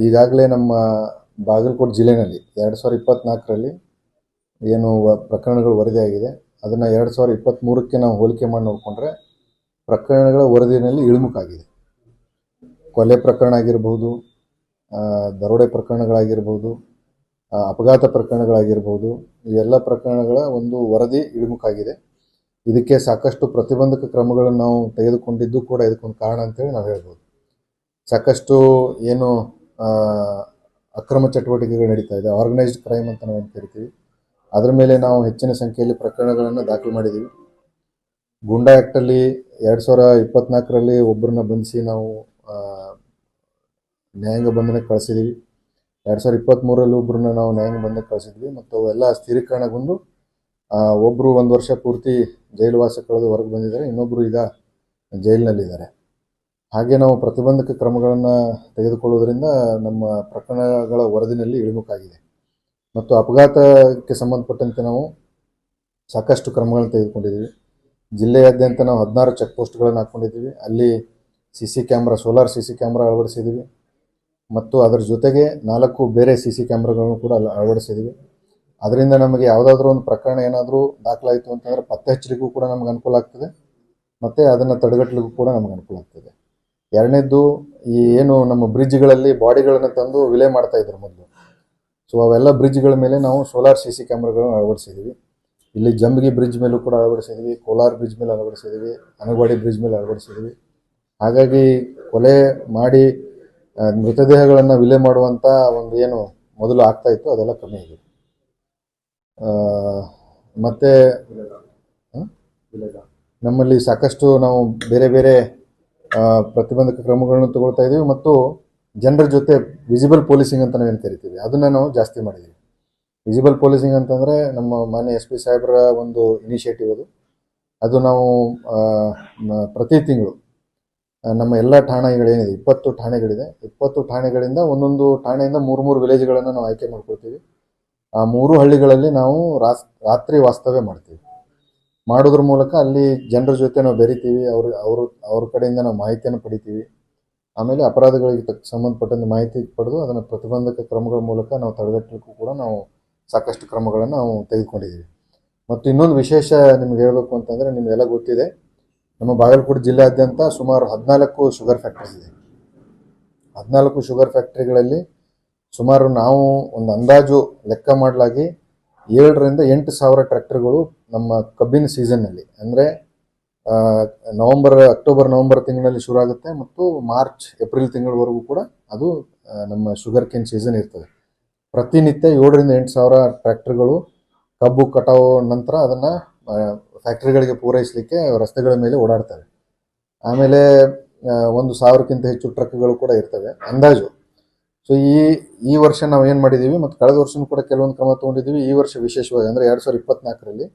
ಈಗಾಗಲೇ ನಮ್ಮ ಬಾಗಲಕೋಟೆ ಜಿಲ್ಲೆಯಲ್ಲಿ ಎರಡು ಸಾವಿರದ ಇಪ್ಪತ್ನಾಲ್ಕರಲ್ಲಿ ಏನು ಪ್ರಕರಣಗಳು ವರದಿಯಾಗಿದೆ ಅದನ್ನು ಎರಡು ಸಾವಿರದ ಇಪ್ಪತ್ತ್ಮೂರಕ್ಕೆ ನಾವು ಹೋಲಿಕೆ ಮಾಡಿ ನೋಡಿಕೊಂಡ್ರೆ ಪ್ರಕರಣಗಳ ವರದಿಯಲ್ಲಿ ಇಳಿಮುಖಾಗಿದೆ ಕೊಲೆ ಪ್ರಕರಣ ಆಗಿರ್ಬೋದು ದರೋಡೆ ಪ್ರಕರಣಗಳಾಗಿರ್ಬೋದು ಅಪಘಾತ ಪ್ರಕರಣಗಳಾಗಿರ್ಬೋದು ಇವೆಲ್ಲ ಪ್ರಕರಣಗಳ ಒಂದು ವರದಿ ಇಳಿಮುಖಾಗಿದೆ ಇದಕ್ಕೆ ಸಾಕಷ್ಟು ಪ್ರತಿಬಂಧಕ ಕ್ರಮಗಳನ್ನು ನಾವು ತೆಗೆದುಕೊಂಡಿದ್ದು ಕೂಡ ಇದಕ್ಕೊಂದು ಕಾರಣ ಅಂತೇಳಿ ನಾವು ಹೇಳ್ಬೋದು. ಸಾಕಷ್ಟು ಏನು ಅಕ್ರಮ ಚಟುವಟಿಕೆಗಳು ನಡೀತಾ ಇದೆ. ಆರ್ಗನೈಸ್ಡ್ ಕ್ರೈಮ್ ಅಂತ ನಾವು ಕರಿತೀವಿ ಅದರ ಮೇಲೆ ನಾವು ಹೆಚ್ಚಿನ ಸಂಖ್ಯೆಯಲ್ಲಿ ಪ್ರಕರಣಗಳನ್ನು ದಾಖಲು ಮಾಡಿದ್ದೀವಿ ಗೂಂಡಾ ಆ್ಯಕ್ಟಲ್ಲಿ ಎರಡು ಸಾವಿರ ಇಪ್ಪತ್ನಾಲ್ಕರಲ್ಲಿ ಒಬ್ಬರನ್ನ ಬಂಧಿಸಿ ನಾವು ನ್ಯಾಯಾಂಗ ಬಂಧನಕ್ಕೆ ಕಳಿಸಿದ್ದೀವಿ ಎರಡು ಸಾವಿರ ಇಪ್ಪತ್ತ್ಮೂರರಲ್ಲಿ ಒಬ್ಬರನ್ನ ನಾವು ನ್ಯಾಯಾಂಗ ಬಂಧನಕ್ಕೆ ಕಳಿಸಿದ್ವಿ. ಮತ್ತು ಅವೆಲ್ಲ ಸ್ಥಿರೀಕರಣಗೊಂಡು ಒಬ್ಬರು ಒಂದು ವರ್ಷ ಪೂರ್ತಿ ಜೈಲುವಾಸ ಕಳೆದು ಹೊರಗೆ ಬಂದಿದ್ದಾರೆ. ಇನ್ನೊಬ್ಬರು ಈಗ ಜೈಲಿನಲ್ಲಿದ್ದಾರೆ. ಹಾಗೆ ನಾವು ಪ್ರತಿಬಂಧಕ ಕ್ರಮಗಳನ್ನು ತೆಗೆದುಕೊಳ್ಳುವುದರಿಂದ ನಮ್ಮ ಪ್ರಕರಣಗಳ ವರದಿನಲ್ಲಿ ಇಳಿಮುಖಾಗಿದೆ. ಮತ್ತು ಅಪಘಾತಕ್ಕೆ ಸಂಬಂಧಪಟ್ಟಂತೆ ನಾವು ಸಾಕಷ್ಟು ಕ್ರಮಗಳನ್ನು ತೆಗೆದುಕೊಂಡಿದ್ದೀವಿ. ಜಿಲ್ಲೆಯಾದ್ಯಂತ ನಾವು ಹದಿನಾರು ಚೆಕ್ ಪೋಸ್ಟ್ಗಳನ್ನು ಹಾಕ್ಕೊಂಡಿದ್ದೀವಿ ಅಲ್ಲಿ C C camera, solar C C camera ಅಳವಡಿಸಿದ್ದೀವಿ. ಮತ್ತು ಅದರ ಜೊತೆಗೆ ನಾಲ್ಕು ಬೇರೆ ಸಿ ಸಿ ಕ್ಯಾಮ್ರಾಗಳನ್ನು ಕೂಡ ಅಳವಡಿಸಿದ್ದೀವಿ. ಅದರಿಂದ ನಮಗೆ ಯಾವುದಾದ್ರೂ ಒಂದು ಪ್ರಕರಣ ಏನಾದರೂ ದಾಖಲಾಯಿತು ಅಂತಂದರೆ ಪತ್ತೆ ಹಚ್ಚಲಿಕ್ಕೂ ಕೂಡ ನಮ್ಗೆ ಅನುಕೂಲ ಆಗ್ತದೆ. ಮತ್ತು ಅದನ್ನು ತಡೆಗಟ್ಟಲಿಕ್ಕೂ ಕೂಡ ನಮ್ಗೆ ಅನುಕೂಲ ಆಗ್ತದೆ. ಎರಡನೇದ್ದು ಈ ಏನು ನಮ್ಮ ಬ್ರಿಡ್ಜ್ಗಳಲ್ಲಿ ಬಾಡಿಗಳನ್ನು ತಂದು ವಿಲೇ ಮಾಡ್ತಾ ಇದ್ರು ಮೊದಲು. ಸೊ ಅವೆಲ್ಲ ಬ್ರಿಡ್ಜ್ಗಳ ಮೇಲೆ ನಾವು ಸೋಲಾರ್ ಸಿ ಸಿ ಕ್ಯಾಮ್ರಾಗಳನ್ನು ಅಳವಡಿಸಿದ್ದೀವಿ ಇಲ್ಲಿ ಜಂಬಗಿ ಬ್ರಿಡ್ಜ್ ಮೇಲೂ ಕೂಡ ಅಳವಡಿಸಿದ್ದೀವಿ ಕೋಲಾರ ಬ್ರಿಡ್ಜ್ ಮೇಲೆ ಅಳವಡಿಸಿದ್ದೀವಿ ಅನಗವಾಡಿ ಬ್ರಿಡ್ಜ್ ಮೇಲೆ ಅಳವಡಿಸಿದ್ದೀವಿ ಹಾಗಾಗಿ ಕೊಲೆ ಮಾಡಿ ಮೃತದೇಹಗಳನ್ನು ವಿಲೆ ಮಾಡುವಂಥ ಒಂದು ಏನು ಮೊದಲು ಆಗ್ತಾ ಇತ್ತು, ಅದೆಲ್ಲ ಕಮ್ಮಿ ಆಗಿದೆ. ಮತ್ತು? ನಮ್ಮಲ್ಲಿ ಸಾಕಷ್ಟು ನಾವು ಬೇರೆ ಬೇರೆ ಪ್ರತಿಬಂಧಕ ಕ್ರಮಗಳನ್ನು ತಗೊಳ್ತಾ ಇದ್ದೀವಿ ಮತ್ತು ಜನರ ಜೊತೆ ವಿಸಿಬಲ್ ಪೊಲೀಸಿಂಗ್ ಅಂತ ನಾವೇನು ಕರಿತೀವಿ? ಅದನ್ನು ನಾವು ಜಾಸ್ತಿ ಮಾಡಿದ್ದೀವಿ ವಿಸಿಬಲ್ ಪೊಲೀಸಿಂಗ್ ಅಂತಂದರೆ ನಮ್ಮ ಮಾನ್ಯ ಎಸ್ ಪಿ ಸಾಹೇಬ್ರ ಒಂದು ಇನಿಷಿಯೇಟಿವ್ ಅದು. ಅದು ನಾವು ಪ್ರತಿ ತಿಂಗಳು ನಮ್ಮ ಎಲ್ಲ ಠಾಣೆಗಳೇನಿದೆ ಇಪ್ಪತ್ತು ಠಾಣೆಗಳಿದೆ. ಇಪ್ಪತ್ತು ಠಾಣೆಗಳಿಂದ ಒಂದೊಂದು ಠಾಣೆಯಿಂದ ಮೂರು ಮೂರು ವಿಲೇಜ್ಗಳನ್ನು ನಾವು ಆಯ್ಕೆ ಮಾಡ್ಕೊಳ್ತೀವಿ. ಆ ಮೂರು ಹಳ್ಳಿಗಳಲ್ಲಿ ನಾವು ರಾತ್ರಿ ವಾಸ್ತವ್ಯ ಮಾಡ್ತೀವಿ. ಮಾಡೋದ್ರ ಮೂಲಕ ಅಲ್ಲಿ ಜನರ ಜೊತೆ ನಾವು ಬೆರಿತೀವಿ, ಅವ್ರ, ಅವರು, ಅವ್ರ ಕಡೆಯಿಂದ ನಾವು ಮಾಹಿತಿಯನ್ನು ಪಡಿತೀವಿ. ಆಮೇಲೆ ಅಪರಾಧಗಳಿಗೆ ತಕ್ಕ ಸಂಬಂಧಪಟ್ಟಂತೆ ಮಾಹಿತಿ ಪಡೆದು ಅದನ್ನು ಪ್ರತಿಬಂಧಕ ಕ್ರಮಗಳ ಮೂಲಕ ನಾವು ತಡೆಗಟ್ಟಲಿಕ್ಕೂ ಕೂಡ ನಾವು ಸಾಕಷ್ಟು ಕ್ರಮಗಳನ್ನು ನಾವು ತೆಗೆದುಕೊಂಡಿದ್ದೀವಿ ಮತ್ತು ಇನ್ನೊಂದು ವಿಶೇಷ ನಿಮ್ಗೆ ಹೇಳಬೇಕು ಅಂತಂದರೆ ನಿಮಗೆಲ್ಲ ಗೊತ್ತಿದೆ, ನಮ್ಮ ಬಾಗಲಕೋಟೆ ಜಿಲ್ಲೆಯಾದ್ಯಂತ ಸುಮಾರು ಹದಿನಾಲ್ಕು ಶುಗರ್ ಫ್ಯಾಕ್ಟ್ರೀಸ್ ಇದೆ. ಹದಿನಾಲ್ಕು ಶುಗರ್ ಫ್ಯಾಕ್ಟ್ರಿಗಳಲ್ಲಿ ಸುಮಾರು ನಾವು ಒಂದು ಅಂದಾಜು ಲೆಕ್ಕ ಮಾಡಲಾಗಿ ಏಳರಿಂದ ಎಂಟು ಸಾವಿರ ಟ್ರ್ಯಾಕ್ಟರ್ಗಳು ನಮ್ಮ ಕಬ್ಬಿನ ಸೀಸನ್ನಲ್ಲಿ. ಅಂದರೆ ನವಂಬರ್, ಅಕ್ಟೋಬರ್, ನವಂಬರ್ ತಿಂಗಳಲ್ಲಿ ಶುರು ಆಗುತ್ತೆ ಮತ್ತು ಮಾರ್ಚ್, ಏಪ್ರಿಲ್ ತಿಂಗಳವರೆಗೂ ಕೂಡ ಅದು ನಮ್ಮ ಶುಗರ್ ಕೇನ್ ಸೀಸನ್ ಇರ್ತದೆ. ಪ್ರತಿನಿತ್ಯ ಏಳರಿಂದ ಎಂಟು ಸಾವಿರ ಟ್ರ್ಯಾಕ್ಟರ್ಗಳು ಕಬ್ಬು ಕಟಾವು ನಂತರ ಅದನ್ನು ಫ್ಯಾಕ್ಟ್ರಿಗಳಿಗೆ ಪೂರೈಸಲಿಕ್ಕೆ ರಸ್ತೆಗಳ ಮೇಲೆ ಓಡಾಡ್ತವೆ ಆಮೇಲೆ ಒಂದು ಸಾವಿರಕ್ಕಿಂತ ಹೆಚ್ಚು ಟ್ರಕ್ಗಳು ಕೂಡ ಇರ್ತವೆ. ಅಂದಾಜು ಸೊ ಈ ಈ ವರ್ಷ ನಾವು ಏನು ಮಾಡಿದ್ದೀವಿ ಮತ್ತು ಕಳೆದ ವರ್ಷನೂ ಕೂಡ ಕೆಲವೊಂದು ಕ್ರಮ ತೊಗೊಂಡಿದ್ದೀವಿ ಈ ವರ್ಷ ವಿಶೇಷವಾಗಿ ಅಂದರೆ ಎರಡು ಸಾವಿರದ ಇಪ್ಪತ್ನಾಲ್ಕರಲ್ಲಿ